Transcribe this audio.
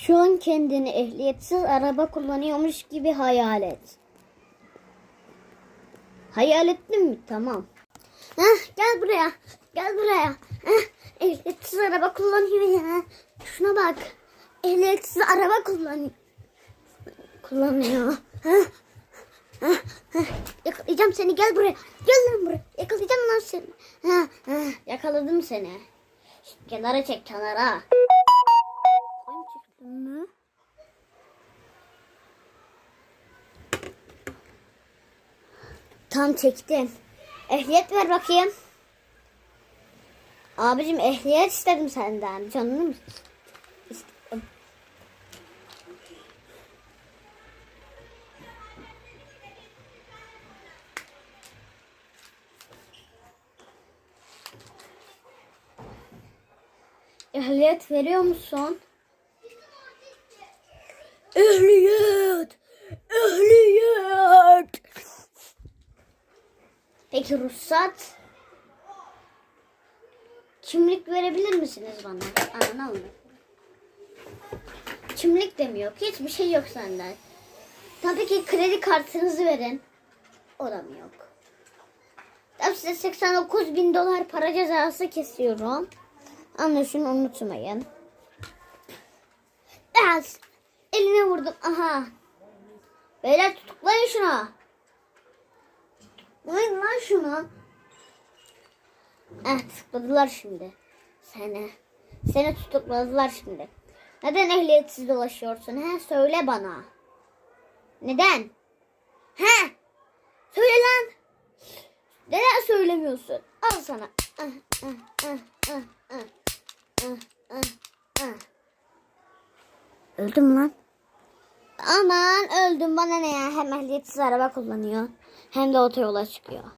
Şu an kendini ehliyetsiz araba kullanıyormuş gibi hayal et. Hayal ettin mi? Tamam. Heh, gel buraya. Gel buraya. Heh, ehliyetsiz araba kullanıyor ya. Şuna bak. Ehliyetsiz araba kullanıyor. Kullanıyor. Heh. Heh, heh. Yakalayacağım seni. Gel buraya. Gel lan buraya. Yakalayacağım lan seni. Heh, heh. Yakaladım seni. Kenara çek kenara. Tam çektim. Ehliyet ver bakayım. Abicim ehliyet istedim senden. Canını mı istedim? Ehliyet veriyor musun? Ehliyet! Ehliyet! Peki ruhsat? Kimlik verebilir misiniz bana? Ananı alın. Kimlik de mi yok? Hiçbir şey yok senden. Tabii ki kredi kartınızı verin. O da mı yok? Tabii size 89 bin dolar para cezası kesiyorum. Anlaşın unutmayın. Evet. Eline vurdum. Aha. Beyler tutuklayın şunu. Tutuklayın lan şunu. Eh tutukladılar şimdi. Seni. Seni tutukladılar şimdi. Neden ehliyetsiz dolaşıyorsun? He söyle bana. Neden? He? Söyle lan. Neden söylemiyorsun? Al sana. Ah, ah, ah. Öldüm lan. Aman öldüm bana ne ya. Hem ehliyetsiz araba kullanıyor. Hem de otoyola çıkıyor.